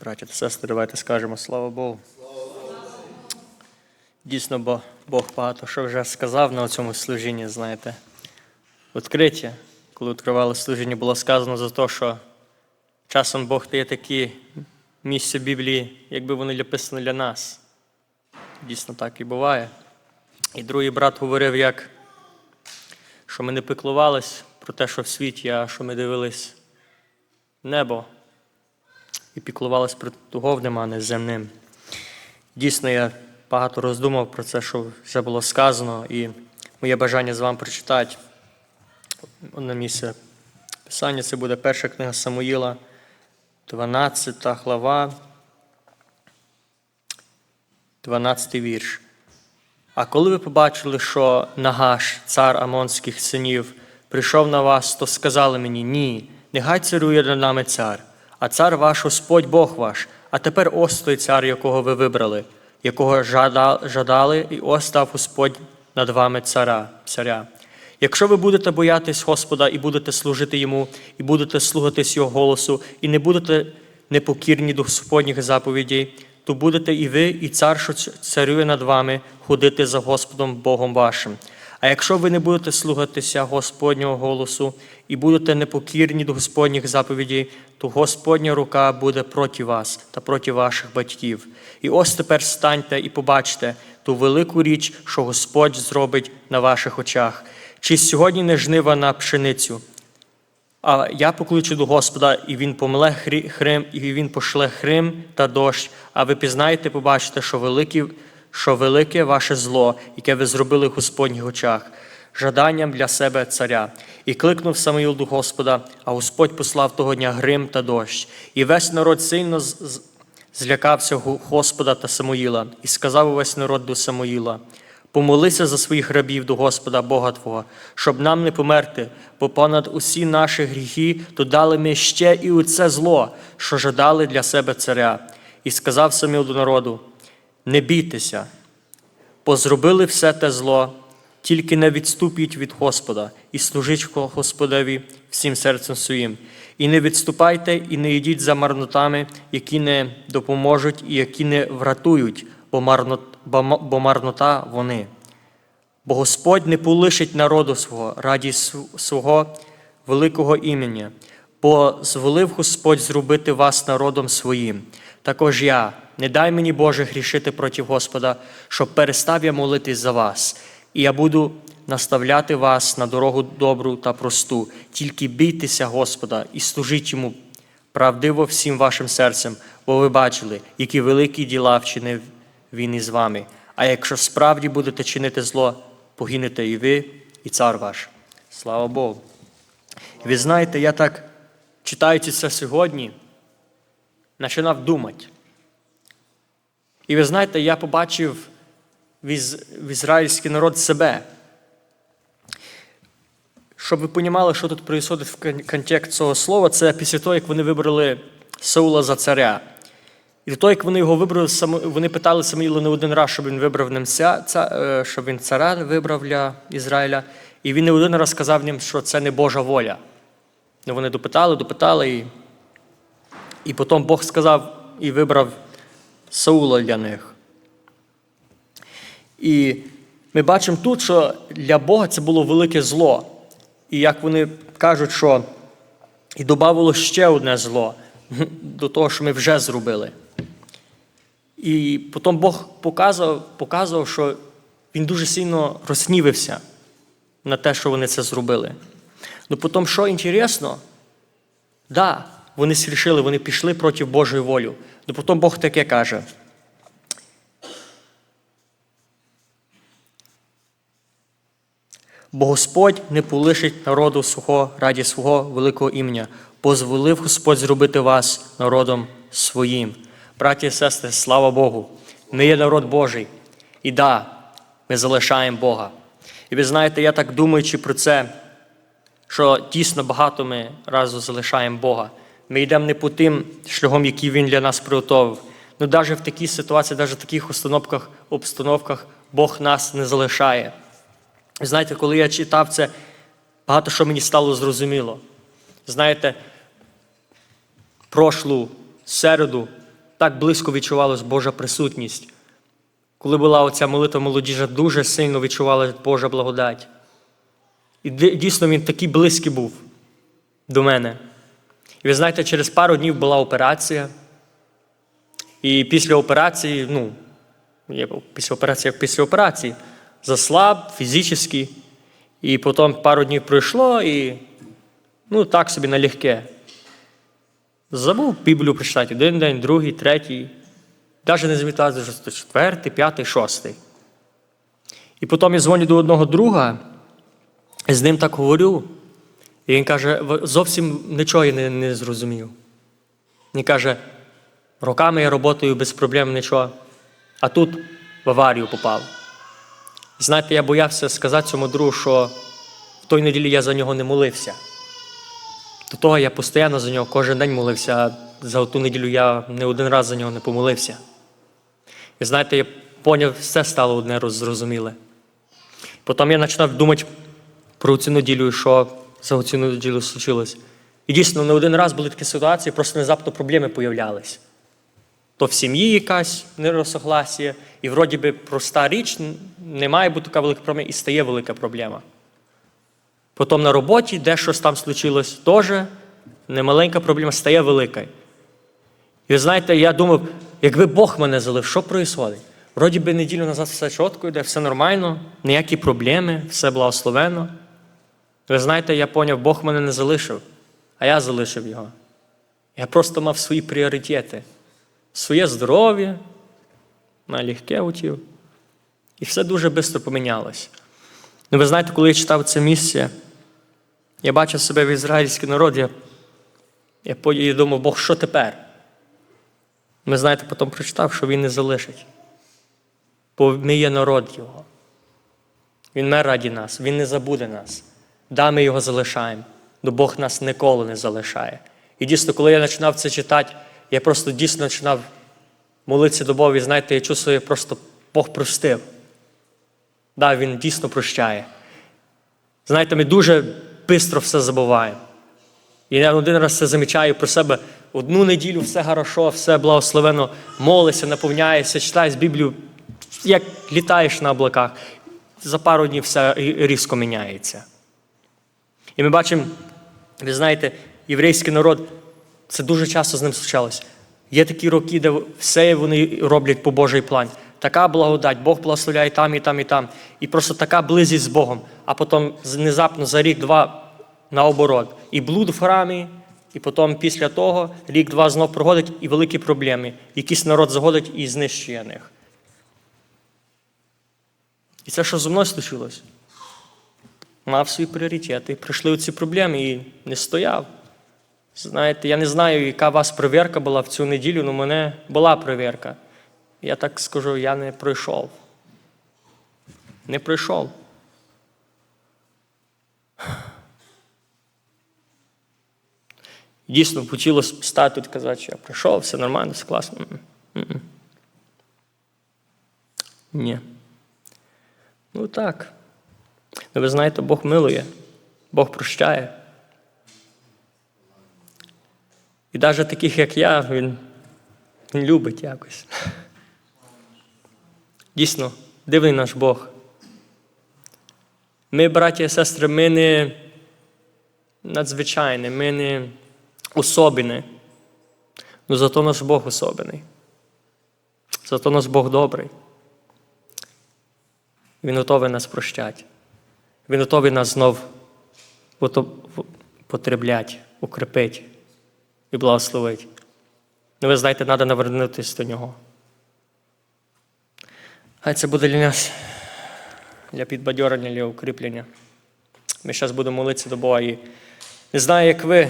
Браття та сестри, давайте скажемо слава Богу. Дійсно, бо Бог багато що вже сказав на цьому служінні, знаєте. Відкриття, коли відкривали служіння, було сказано за те, що часом Бог дає такі місця Біблії, якби вони написані для нас. Дійсно так і буває. І другий брат говорив, як що ми не піклувались про те, що в світі, а що ми дивились небо і піклувались про духовним, а не земним. Дійсно, я багато роздумав про це, що вже було сказано, і моє бажання з вами прочитати одне місце писання. Це буде перша книга Самуїла, 12 глава, 12 вірш. А коли ви побачили, що Нагаш, цар Амонських синів, прийшов на вас, то сказали мені: ні, нехай царює над нами цар, а цар ваш Господь Бог ваш, а тепер ось той цар, якого ви вибрали, якого жадали, і ось став Господь над вами цара, царя. Якщо ви будете боятись Господа і будете служити йому, і будете слухатись Його голосу, і не будете непокірні до Господніх заповідей, то будете і ви, і цар, що царює над вами, ходити за Господом Богом вашим. А якщо ви не будете слухатися Господнього голосу і будете непокірні до Господніх заповідей, то Господня рука буде проти вас та проти ваших батьків. І ось тепер станьте і побачте ту велику річ, що Господь зробить на ваших очах. Чи сьогодні не жнива на пшеницю? А я покличу до Господа, і він помле Хрим, і він пошле Хрим та дощ, а ви пізнаєте, побачите, що велике, що велике ваше зло, яке ви зробили в Господніх очах, жаданням для себе царя. І кликнув Самуїл до Господа, а Господь послав того дня грим та дощ. І весь народ сильно злякався Господа та Самуїла, і сказав увесь народ до Самуїла. Помолися за своїх рабів до Господа Бога Твого, щоб нам не померти, бо понад усі наші гріхи додали ми ще і у це зло, що жадали для себе царя. І сказав Саміл до народу: Не бійтеся, бо зробили все те зло, тільки не відступіть від Господа і служіть Господеві всім серцем своїм. І не відступайте, і не йдіть за марнотами, які не допоможуть і які не врятують, бо, марнот, бо марнота вони. Бо Господь не полишить народу свого раді свого великого імені, бо звелив Господь зробити вас народом своїм. Також я, не дай мені Боже грішити проти Господа, щоб перестав я молитись за вас, і я буду наставляти вас на дорогу добру та просту. Тільки бійтеся Господа і служіть йому правдиво всім вашим серцем, бо ви бачили, які великі діла вчинив він із вами. А якщо справді будете чинити зло, погинете і ви, і цар ваш. Слава Богу. Ви знаєте, я так читаючи це сьогодні, починав думати. І ви знаєте, я побачив в, ізраїльський народ себе. Щоб ви розуміли, що тут відбувається в контекст цього слова, це після того, як вони вибрали Саула за царя. І до того, як вони його вибрали, вони питали Самуїла не один раз, щоб він вибрав ним ця, ця, е, щоб він царя вибрав для Ізраїля. І він не один раз сказав їм, що це не Божа воля. Ну, вони допитали, допитали, і, і потім Бог сказав і вибрав Саула для них. І ми бачимо тут, що для Бога це було велике зло. І як вони кажуть, що і додавало ще одне зло до того, що ми вже зробили. І потім Бог показував, показував, що він дуже сильно розснівився на те, що вони це зробили. Ну потім, що інтересно, да, вони срішили, вони пішли проти Божої волі. Ну потім Бог таке каже. Бо Господь не полишить народу свого раді свого великого імені, позволив Господь зробити вас народом своїм. Браті і сестри, слава Богу! Ми є народ Божий. І да, ми залишаємо Бога. І ви знаєте, я так думаючи про це, що дійсно багато ми разом залишаємо Бога. Ми йдемо не по тим шляхом, який Він для нас приготовив. Ну, навіть в такій ситуації, навіть в таких установках, обстановках Бог нас не залишає. Знаєте, коли я читав це, багато що мені стало зрозуміло. Знаєте, прошлу середу так близько відчувалась Божа присутність. Коли була оця молитва молодіжа, дуже сильно відчувалася Божа благодать. І дійсно він такий близький був до мене. І ви знаєте, через пару днів була операція. І після операції, ну, після операції, як після операції, заслаб фізично. І потім пару днів пройшло, і ну, так собі налегке. Забув Біблію прочитати один день, другий, третій. Навіть не замітав, що четвертий, п'ятий, шостий. І потім я дзвоню до одного друга, і з ним так говорю. І він каже, зовсім нічого я не, не зрозумів. Він каже, роками я працюю без проблем нічого, а тут в аварію попав. Знаєте, я боявся сказати цьому другу, що в той неділі я за нього не молився. До того я постійно за нього кожен день молився, а за ту неділю я не один раз за нього не помолився. І знаєте, я поняв, все стало одне роззрозуміле. Потім я почав думати про цю неділю, що за цю неділю случилось. І дійсно, не один раз були такі ситуації, просто внезапно проблеми появлялись. То в сім'ї якась нерозсогласія, і вроді би проста річ, не має бути така велика проблема, і стає велика проблема. Потім на роботі, де щось там случилось, теж немаленька проблема стає велика. І ви знаєте, я думав, якби Бог мене залив, що відбувається? Вроді би неділю назад все чітко йде, все нормально, ніякі проблеми, все благословено. Ви знаєте, я поняв, Бог мене не залишив, а я залишив його. Я просто мав свої пріоритети, своє здоров'я, налегке утів. І все дуже швидко помінялось. Ну, ви знаєте, коли я читав це місце, я бачив себе в ізраїльський народ, я, я думав, Бог, що тепер? Ми знаєте, потім прочитав, що він не залишить. Бо ми є народ Його. Він мер раді нас, Він не забуде нас. Да, ми його залишаємо, але Бог нас ніколи не залишає. І дійсно, коли я починав це читати, я просто дійсно починав молитися до Бога, і знаєте, я чувствую, просто Бог простив. Да, Він дійсно прощає. Знаєте, ми дуже швидко все забуваємо. І я один раз це замічаю про себе. Одну неділю все хорошо, все благословено, молишся, наповняєшся, читаєш Біблію, як літаєш на облаках. За пару днів все різко міняється. І ми бачимо, ви знаєте, єврейський народ, це дуже часто з ним случалось. Є такі роки, де все вони роблять по Божий план. Така благодать, Бог благословляє там, і там, і там. І просто така близькість з Богом. А потім внезапно за рік-два наоборот. І блуд в храмі, і потім після того рік-два знов проходить і великі проблеми. Якийсь народ заходить і знищує них. І це що зі мною случилось? Мав свої пріоритети, прийшли ці проблеми і не стояв. Знаєте, я не знаю, яка у вас перевірка була в цю неділю, але в мене була перевірка. Я так скажу, я не пройшов. Не пройшов. Дійсно, хотілося стати тут казати, що я прийшов, все нормально, все класно. Ні. Ну так. Ну, ви знаєте, Бог милує, Бог прощає. І навіть таких, як я, він, він любить якось. Дійсно, дивний наш Бог. Ми, браття і сестри, ми не надзвичайні, ми не особені. Ну зато наш Бог особений. Зато наш Бог добрий. Він готовий нас прощати. Він готовий нас знов потребляти, укріпити і благословити. Ну, ви знаєте, треба навернутися до нього. Хай це буде для нас, для підбадьорення, для укріплення. Ми зараз будемо молитися до Бога. І не знаю, як ви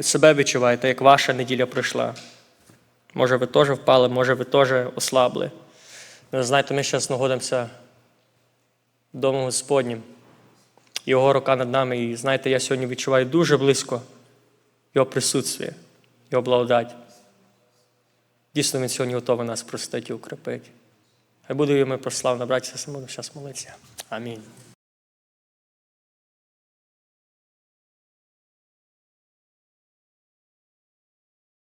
себе відчуваєте, як ваша неділя пройшла. Може, ви теж впали, може, ви теж ослабли. Ну, знаєте, ми зараз знаходимося в Дому Господнім. Його рука над нами. І знаєте, я сьогодні відчуваю дуже близько Його присутствие, Його благодать. Дійсно, Він сьогодні готовий нас простити і укріпити. Хай буде йому прославна, братися, самому зараз молитися. Амінь.